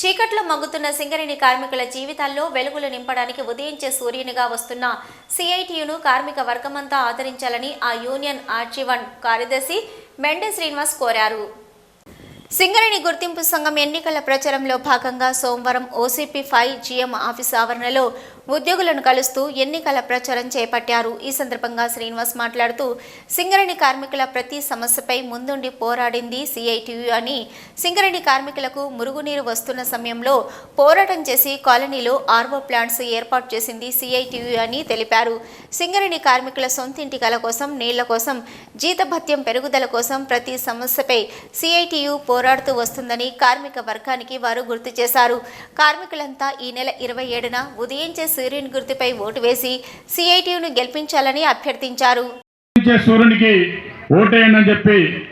చీకట్లో మగ్గుతున్న సింగరేణి కార్మికుల జీవితాల్లో వెలుగులు నింపడానికి ఉదయించే సూర్యునిగా వస్తున్న సిఐటియును కార్మిక వర్గమంతా ఆదరించాలని ఆ యూనియన్ ఆర్చివన్ కార్యదర్శి మెండే శ్రీనివాస్ కోరారు. సింగరేణి గుర్తింపు సంఘం ఎన్నికల ప్రచారంలో భాగంగా సోమవారం ఓసీపీ ఫైవ్ జీఎం ఆఫీస్ ఆవరణలో ఉద్యోగులను కలుస్తూ ఎన్నికల ప్రచారం చేపట్టారు. ఈ సందర్భంగా శ్రీనివాస్ మాట్లాడుతూ సింగరేణి కార్మికుల ప్రతి సమస్యపై ముందుండి పోరాడింది సిఐటియు అని. సింగరేణి కార్మికులకు మురుగునీరు వస్తున్న సమయంలో పోరాటం చేసి కాలనీలో ఆర్వో ప్లాంట్స్ ఏర్పాటు చేసింది సిఐటియు అని తెలిపారు. సింగరేణి కార్మికుల సొంతింటి కల కోసం నీళ్ళ కోసం జీతభత్యం పెరుగుదల కోసం ప్రతి సమస్యపై సిఐటియు పోరాడుతూ వస్తుందని కార్మిక వర్గానికి వారు గుర్తు చేశారు. కార్మికులంతా ఈ నెల ఇరవై ఏడున ఉదయం చేసి సూర్యుని గుర్తుపై ఓటు వేసి సిఐటియును గెలిపించాలని అభ్యర్థించారు. సూర్యునికి ఓటేయండి అని చెప్పి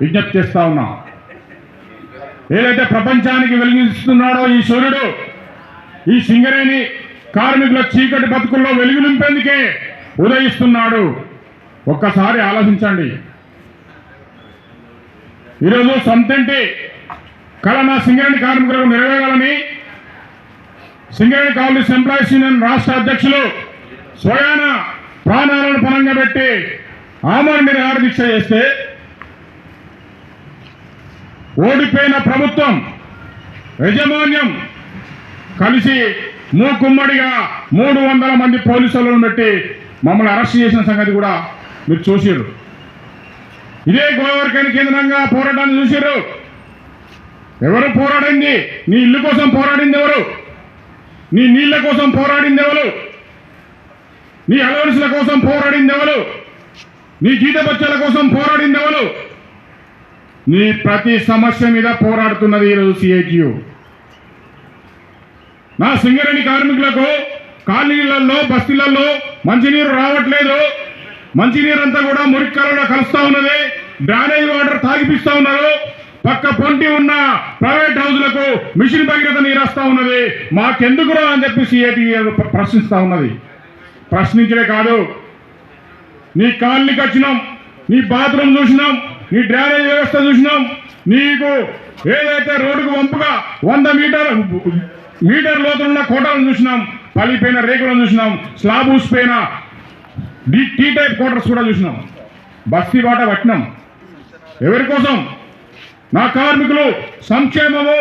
విజ్ఞప్తి చేస్తా ఉన్నాం. ఏదైతే ప్రపంచానికి వెలిగిస్తున్నాడో ఈ సూర్యుడు ఈ సింగరేణి కార్మికుల చీకటి బతుకుల్లో వెలుగు నింపేందుకే ఉదయిస్తున్నాడు. ఒక్కసారి ఆలోచించండి. ఈరోజు సొంతంటి కళ నా సింగరేణి కార్మికులకు నెరవేరాలని సింగరేణి కాంగ్రెస్ ఎంప్లాయీస్ యూనియన్ రాష్ట్ర అధ్యక్షులు స్వయాన ప్రాణాలను పరంగా పెట్టి ఆమరణ నిరాహార చేస్తే ఓడిపోయిన ప్రభుత్వం యజమాన్యం కలిసి మూకుమ్మడిగా మూడు వందల మంది పోలీసులను పెట్టి మమ్మల్ని అరెస్ట్ చేసిన సంగతి కూడా మీరు చూసిర్రు. ఇదే గోదావరికైన కేంద్రంగా పోరాటాన్ని చూసిర్రు. ఎవరు పోరాడింది? నీ ఇల్లు కోసం పోరాడింది ఎవరు? నీ నీళ్ళ కోసం పోరాడింది ఎవరు? నీ అలవలసిన కోసం పోరాడింది ఎవరు? నీ జీతబత్యాల కోసం పోరాడింది ఎవరు? నీ ప్రతి సమస్య మీద పోరాడుతున్నది ఈరోజు సిఐటియు నా సింగరేణి కార్మికులకు కాలనీలలో బస్తీలలో మంచినీరు రావట్లేదు. మంచినీరు అంతా కూడా మురికాలలో కలుస్తా ఉన్నది. డ్రైనేజ్ వాటర్ తాగిపిస్తా ఉన్నారు. పక్క పొంటి ఉన్న ప్రైవేట్ హౌస్లకు మిషన్ భగీరథ నీరు ఉన్నది. మాకెందుకు రా అని చెప్పి సిఐటి ప్రశ్నిస్తా ఉన్నది. ప్రశ్నించడే కాదు. నీ కాలనీకి వచ్చినాం నీ బాత్రూమ్ చూసినాం నీ డ్రైనేజ్ వ్యవస్థ చూసినాం. నీకు ఏదైతే రోడ్డుకు వంపుగా వంద మీటర్ మీటర్ లోతులున్న కోటలను చూసినాం పలిపోయిన రేకులను చూసినాం స్లాబ్ ఊసిపోయిన డి టీ టైప్ కోటర్స్ కూడా చూసినాం. బస్తీ బాట పట్టినాం ఎవరి కోసం? నా కార్మికులు సంక్షేమము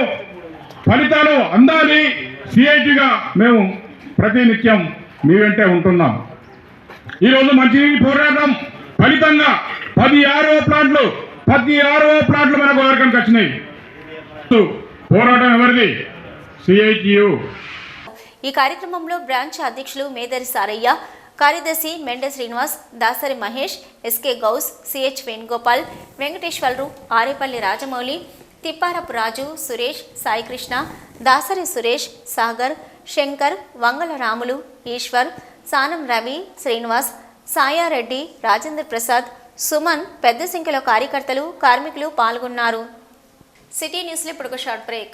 ఫలితాలు అందాలి. సిఐటిగా మేము ప్రతినిత్యం మీ వెంటే ఉంటున్నాం. ఈరోజు మంచినీటి పోరాటం ఫలితంగా పది ఆరో ప్లాంట్లు పది ఆరో ప్లాంట్లు మనకు వర్గంకి వచ్చినాయి? పోరాటం ఎవరిది? సిఐటియు. ఈ కార్యక్రమంలో బ్రాంచ్ అధ్యక్షులు మేదరి సారయ్య కార్యదర్శి మెండ శ్రీనివాస్ దాసరి మహేష్ ఎస్కే గౌస్ సిహెచ్ వేణుగోపాల్ వెంకటేశ్వరరావు ఆరేపల్లి రాజమౌళి తిప్పారపు రాజు సురేష్ సాయికృష్ణ దాసరి సురేష్ సాగర్ శంకర్ వంగల రాములు ఈశ్వర్ సానం రవి శ్రీనివాస్ సాయారెడ్డి రాజేంద్ర ప్రసాద్ సుమన్ పెద్ద సంఖ్యలో కార్యకర్తలు కార్మికులు పాల్గొన్నారు. సిటీ న్యూస్లో ఇప్పుడు ఒక షార్ట్ బ్రేక్.